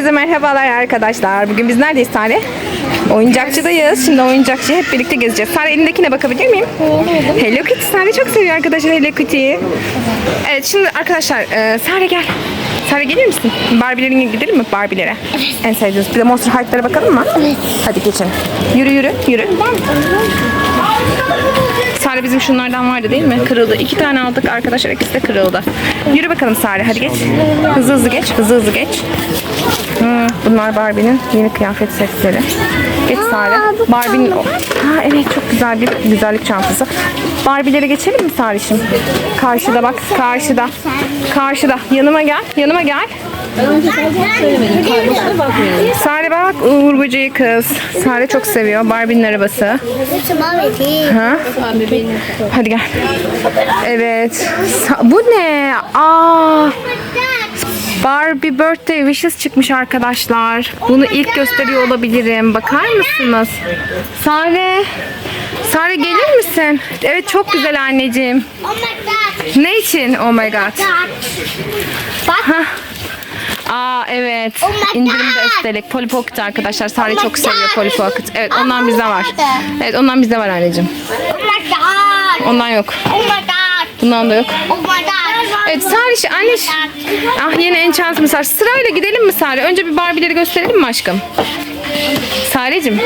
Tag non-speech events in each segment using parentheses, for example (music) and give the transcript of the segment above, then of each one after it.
Herkese merhabalar arkadaşlar. Bugün biz neredeyiz Sare? Oyuncakçıdayız. Şimdi oyuncakçı hep birlikte gezeceğiz. Sare elindekine bakabilir miyim? Hello Kitty. Sare çok seviyor arkadaşlar Hello Kitty'yi. Evet şimdi arkadaşlar e, Sare gel. Sare gelir misin? Barbie'lere gidelim mi? Barbie'lere. En sevdiğiniz. Bir de Monster High'lara bakalım mı? Hadi geçin. Yürü yürü yürü. Sare bizim şunlardan vardı değil mi? Kırıldı. İki tane aldık arkadaşlar. İkisi de kırıldı. Yürü bakalım Sare. Hadi geç. Hızlı hızlı geç. Hızlı hızlı geç. Bunlar Barbie'nin yeni kıyafet setleri. Geç Sare. Barbie'nin... Ha evet çok güzel bir güzellik çantası. Barbie'lere geçelim mi Sarişim? Karşıda bak. Karşıda. Karşıda. Yanıma gel. Yanıma gel. Sare bak Uğur Böceği kız. Sare çok seviyor. Barbie'nin arabası. Ha? Hadi gel. Evet. Sa- Bu ne? Aa, Barbie Birthday Wishes çıkmış arkadaşlar. Bunu ilk gösteriyor olabilirim. Bakar mısınız? Sare. Sare gelir misin? Evet çok güzel anneciğim. Oh. Ne için? Oh my god. Hah. Aa evet. Oh İndirimde üstelik. Polly Pocket arkadaşlar. Sare Oh çok seviyor. Polly Pocket. Evet ondan bizde var. Evet ondan bizde var anneciğim. Oh. Ondan yok. Oh my god. Bundan da yok. Evet Sare anne. Ah yeni enchantımız var. Sırayla gidelim mi Sare? Önce bir Barbie'leri gösterelim mi aşkım? Sare'cim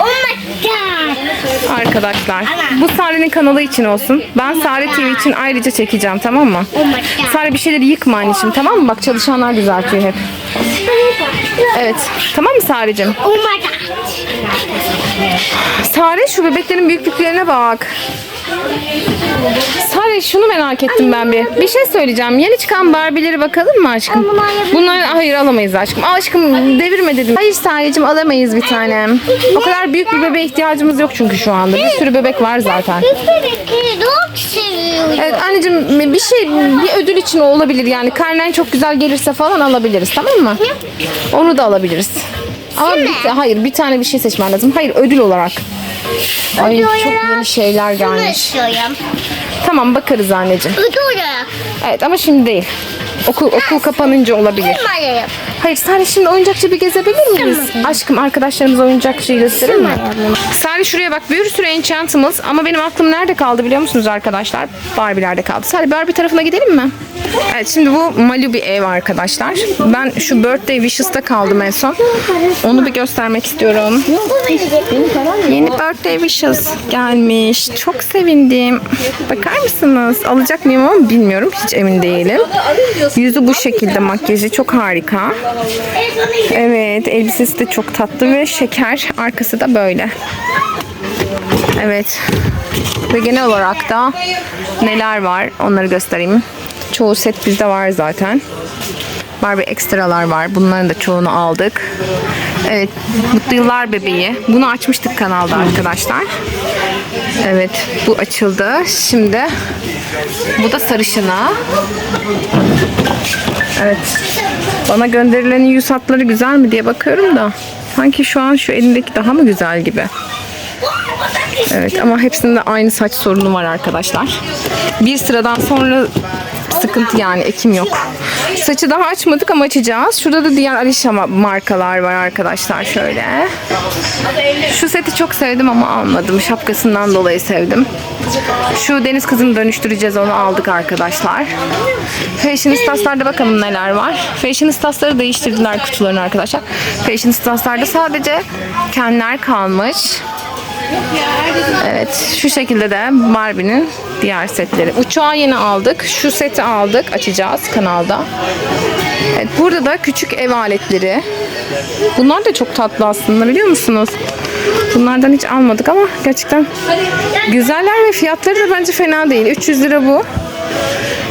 Oh my god. arkadaşlar bu Sare'nin kanalı için olsun. Ben Sare TV için ayrıca çekeceğim tamam mı? Oh my god. Sare bir şeyleri yıkma anneciğim tamam mı? Bak çalışanlar düzeltiyor hep. Evet tamam mı Sare'cim? Oh my god. Sare şu bebeklerin büyüklüklerine bak. Sare şunu merak ettim ben bir. Bir şey söyleyeceğim. Yeni çıkan Barbie'leri bakalım mı aşkım? Bunlar yapabilir Bunlar hayır alamayız aşkım. Aşkım devirme dedim. Hayır Sare'cim alamayız bir tanem. O kadar büyük bir bebeğe ihtiyacımız yok çünkü şu anda. Bir sürü bebek var zaten. Bebekleri çok seviyorum. Evet anneciğim bir şey bir ödül için olabilir yani. Karnen çok güzel gelirse falan alabiliriz tamam mı? Onu da alabiliriz. Ama bir, hayır bir tane bir şey seçmen lazım. Hayır ödül olarak. Ay Ödül çok olarak yeni şeyler Bunu gelmiş. istiyorum. Tamam bakarız anneciğim. Ödül olarak. Evet ama şimdi değil. Okul okul kapanınca olabilir. Numarayı. Hayır Salih şimdi oyuncakçı bir gezebilir miyiz? Aşkım arkadaşlarımız oyuncakçıyı gösterir mi? Salih şuraya bak bir sürü enchantımız ama benim aklım nerede kaldı biliyor musunuz arkadaşlar? Barbie'lerde kaldı. Salih Barbie tarafına gidelim mi? Evet şimdi bu Malibu bir ev arkadaşlar. Ben şu Birthday Wishes'ta kaldım en son. Onu bir göstermek istiyorum. Yeni Birthday Wishes gelmiş. Çok sevindim. Bakar mısınız? Alacak mıyım ama bilmiyorum. Hiç emin değilim. Yüzü bu şekilde makyajı çok harika. Evet elbisesi de çok tatlı ve şeker. Arkası da böyle. Evet. Ve genel olarak da neler var onları göstereyim. Çoğu set bizde var zaten. Barbie ekstralar var. Bunların da çoğunu aldık. Evet. Mutlu Yıllar Bebeği. Bunu açmıştık kanalda arkadaşlar. Evet. Bu açıldı. Şimdi bu da sarışına. Evet. Bana gönderilen yüz hatları güzel mi diye bakıyorum da. Sanki şu an şu elindeki daha mı güzel gibi. Evet ama hepsinde aynı saç sorunu var arkadaşlar. Bir sıradan sonra sıkıntı yani ekim yok. Saçı daha açmadık ama açacağız. Şurada da diğer Alişa ma- markalar var arkadaşlar şöyle. Şu seti çok sevdim ama almadım. Şapkasından dolayı sevdim. Şu deniz kızını dönüştüreceğiz onu aldık arkadaşlar. Fashionistas'larda bakalım neler var. Fashionistas'ları değiştirdiler kutularını arkadaşlar. Fashionistas'larda sadece kenler kalmış. Evet şu şekilde de Barbie'nin diğer setleri. Uçağı yeni aldık. Şu seti aldık. Açacağız kanalda. Evet, burada da küçük ev aletleri. Bunlar da çok tatlı aslında biliyor musunuz? Bunlardan hiç almadık ama gerçekten güzeller ve fiyatları da bence fena değil. 300 lira bu.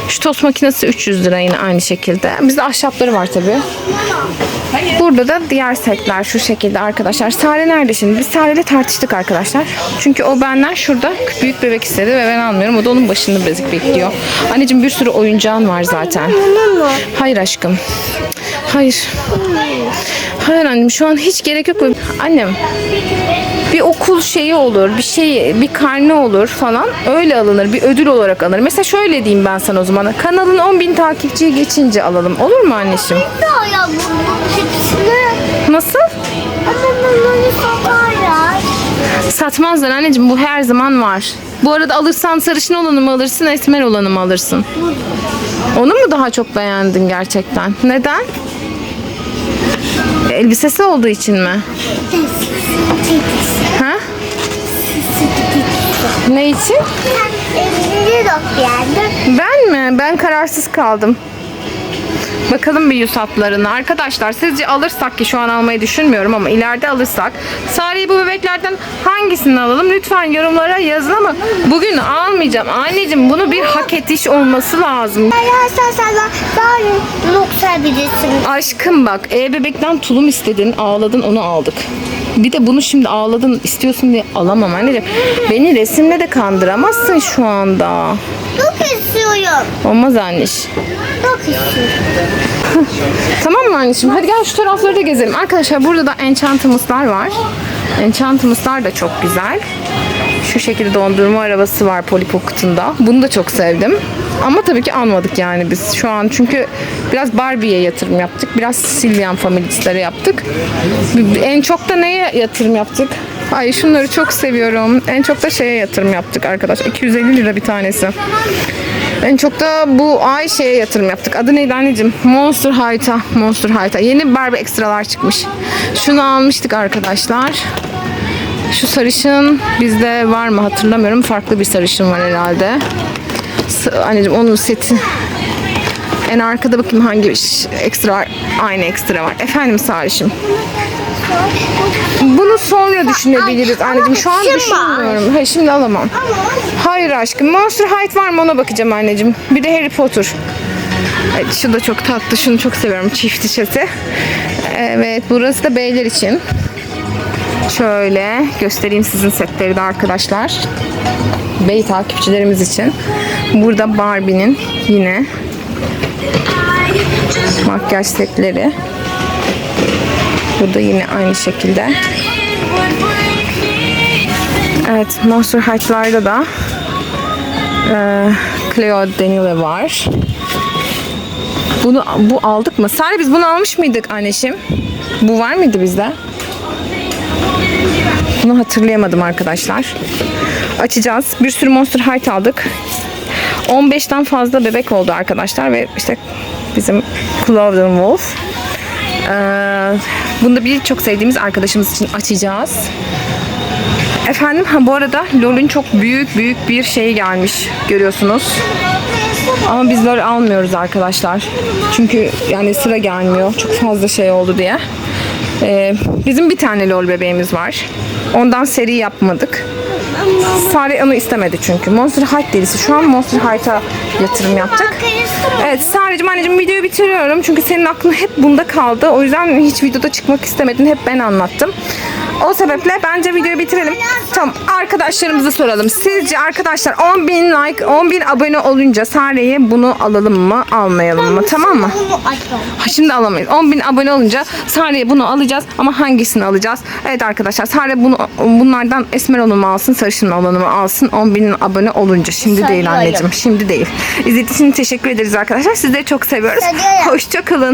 Şu tost makinesi 300 lira yine aynı şekilde. Bizde ahşapları var tabii. Burada da diğer setler şu şekilde arkadaşlar. Sare nerede şimdi? Biz Sare'yle tartıştık arkadaşlar. Çünkü o benden şurada büyük bebek istedi ve ben almıyorum. O da onun başında bezik bekliyor. Anneciğim bir sürü oyuncağın var zaten. Hayır aşkım. Hayır. Hayır annem şu an hiç gerek yok. Annem bir okul şeyi olur, bir şey, bir karne olur falan. Öyle alınır, bir ödül olarak alınır. Mesela şöyle diyeyim ben sana o zaman. Kanalın 10.000 takipçiyi geçince alalım. Olur mu anneciğim? Hepsini? Nasıl? Ama bunları satarlar. Satmazlar anneciğim bu her zaman var. Bu arada alırsan sarışın olanı mı alırsın, esmer olanı mı alırsın? Onu mu daha çok beğendin gerçekten? Neden? Elbisesi olduğu için mi? Ha? Ne için? Ben mi? Ben kararsız kaldım. Bakalım bir yüz hatlarına. Arkadaşlar sizce alırsak ki şu an almayı düşünmüyorum ama ileride alırsak Sare'yi bu bebeklerden hangisini alalım? Lütfen yorumlara yazın ama bugün almayacağım. Anneciğim bunu bir hak ediş olması lazım. Aşkım bak e-bebekten tulum istedin ağladın onu aldık. Bir de bunu şimdi ağladın istiyorsun diye alamam anneciğim. Beni resimle de kandıramazsın şu anda. Çok istiyorum. Olmaz anneş. Çok istiyorum. (laughs) Tamam mı anneciğim? Hadi gel şu tarafları da gezelim. Arkadaşlar burada da Enchantimus'lar var. Enchantimus'lar da çok güzel. Şu şekilde dondurma arabası var Polly Pocket'ında. Bunu da çok sevdim. Ama tabii ki almadık yani biz şu an. Çünkü biraz Barbie'ye yatırım yaptık. Biraz Sylvian Families'lere yaptık. En çok da neye yatırım yaptık? Ay şunları çok seviyorum. En çok da şeye yatırım yaptık arkadaş. 250 lira bir tanesi. En çok da bu ay şeye yatırım yaptık. Adı neydi anneciğim? Monster High'ta. Monster High'ta. Yeni Barbie ekstralar çıkmış. Şunu almıştık arkadaşlar. Şu sarışın bizde var mı hatırlamıyorum. Farklı bir sarışın var herhalde. Anneciğim onun seti. En arkada bakayım hangi ekstra. Aynı ekstra var. Efendim sarışın. Bunu sonra düşünebiliriz anneciğim. Şu an düşünmüyorum. Hayır şimdi alamam. Hayır aşkım. Monster High var mı ona bakacağım anneciğim. Bir de Harry Potter. Evet, şu da çok tatlı. Şunu çok seviyorum. Çift şişesi. Evet burası da beyler için. Şöyle göstereyim sizin setleri de arkadaşlar. Bey takipçilerimiz için. Burada Barbie'nin yine makyaj setleri. Burada yine aynı şekilde. Evet, Monster High'larda da e, Cleo Daniela var. Bunu bu aldık mı? Sare biz bunu almış mıydık anneşim? Bu var mıydı bizde? Bunu hatırlayamadım arkadaşlar. Açacağız. Bir sürü Monster High aldık. 15'ten fazla bebek oldu arkadaşlar ve işte bizim Cloven Wolf. Ee, bunu da bir çok sevdiğimiz arkadaşımız için açacağız. Efendim ha bu arada LOL'ün çok büyük büyük bir şey gelmiş görüyorsunuz. Ama biz LOL almıyoruz arkadaşlar. Çünkü yani sıra gelmiyor. Çok fazla şey oldu diye. Ee, bizim bir tane LOL bebeğimiz var. Ondan seri yapmadık. Sare onu istemedi çünkü. Monster High delisi. Şu an Monster High'a yatırım yaptık. Evet Sare'cim anneciğim videoyu bitiriyorum. Çünkü senin aklın hep bunda kaldı. O yüzden hiç videoda çıkmak istemedin. Hep ben anlattım. O sebeple bence videoyu bitirelim. Tamam arkadaşlarımıza soralım. Sizce arkadaşlar 10.000 like 10.000 abone olunca Sare'ye bunu alalım mı almayalım mı tamam mı? Ha, Şimdi alamayız. 10.000 abone olunca Sare'ye bunu alacağız ama hangisini alacağız? Evet arkadaşlar Sare bunu bunlardan esmer olanı mı alsın sarışın olanı mı alsın 10.000 abone olunca. Şimdi değil Sanıyorum. anneciğim şimdi değil. İzlediğiniz için teşekkür ederiz arkadaşlar. Sizleri çok seviyoruz. Sanıyorum. Hoşça kalın.